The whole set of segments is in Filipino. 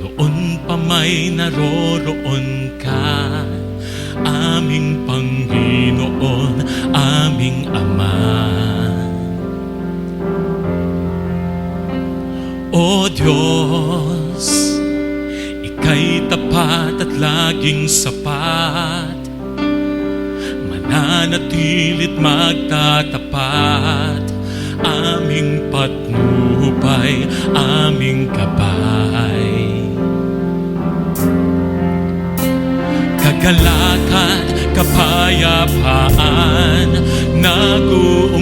noon pa may naroroon ka Aming Panginoon, aming Ama. O Diyos, Ika'y tapat at laging sapat. Mananatilit magtatapat Aming patnubay, aming gabay Kagalakan, kapayapaan Nag-uumapaw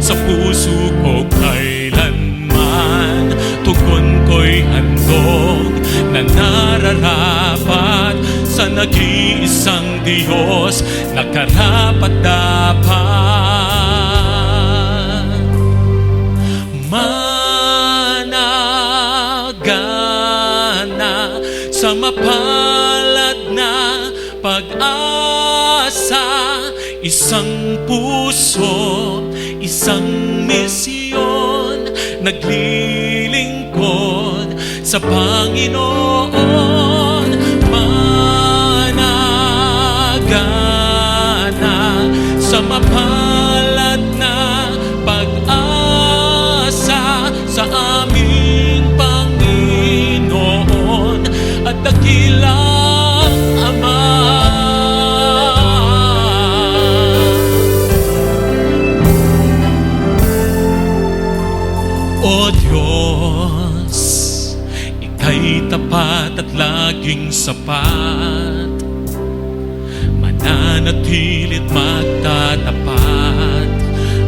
sa puso ko kailanman. Tugon ko'y handog na nararapat Sa nag-iisang Diyos na karapat dapat pag-asa Isang puso, isang misyon Naglilingkod sa Panginoon tapat at laging sapat. Mananatilit magtatapat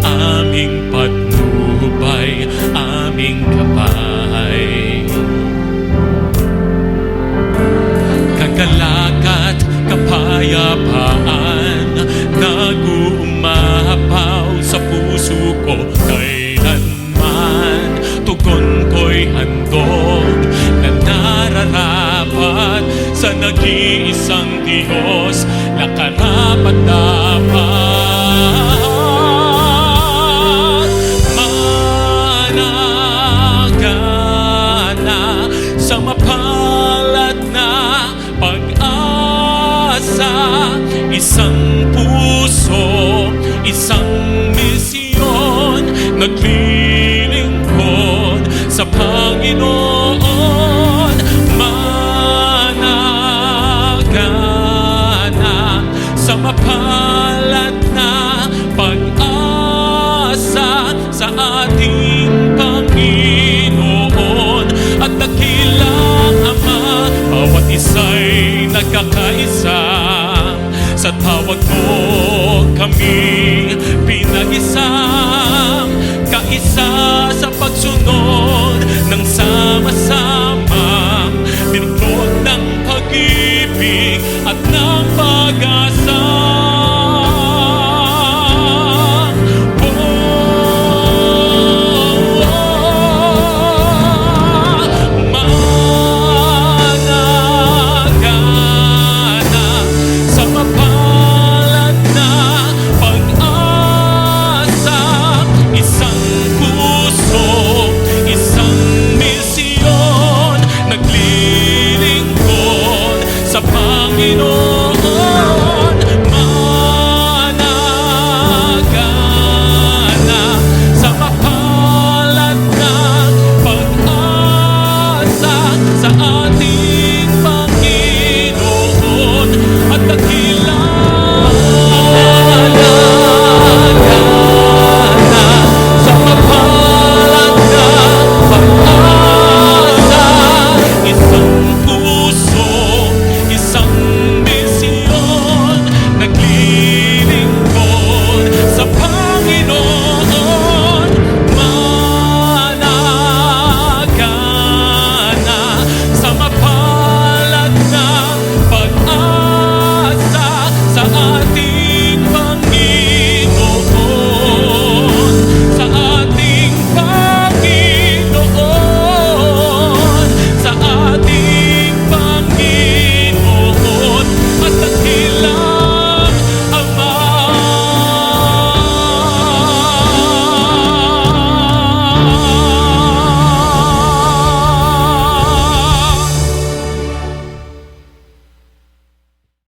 Aming patnubay, nag-iisang Diyos Na karapat dapat. Isang puso, isang misyon Naglilingkod Kaisa sa pagsunod ng sama-sama Binukod ng pag-ibig at ng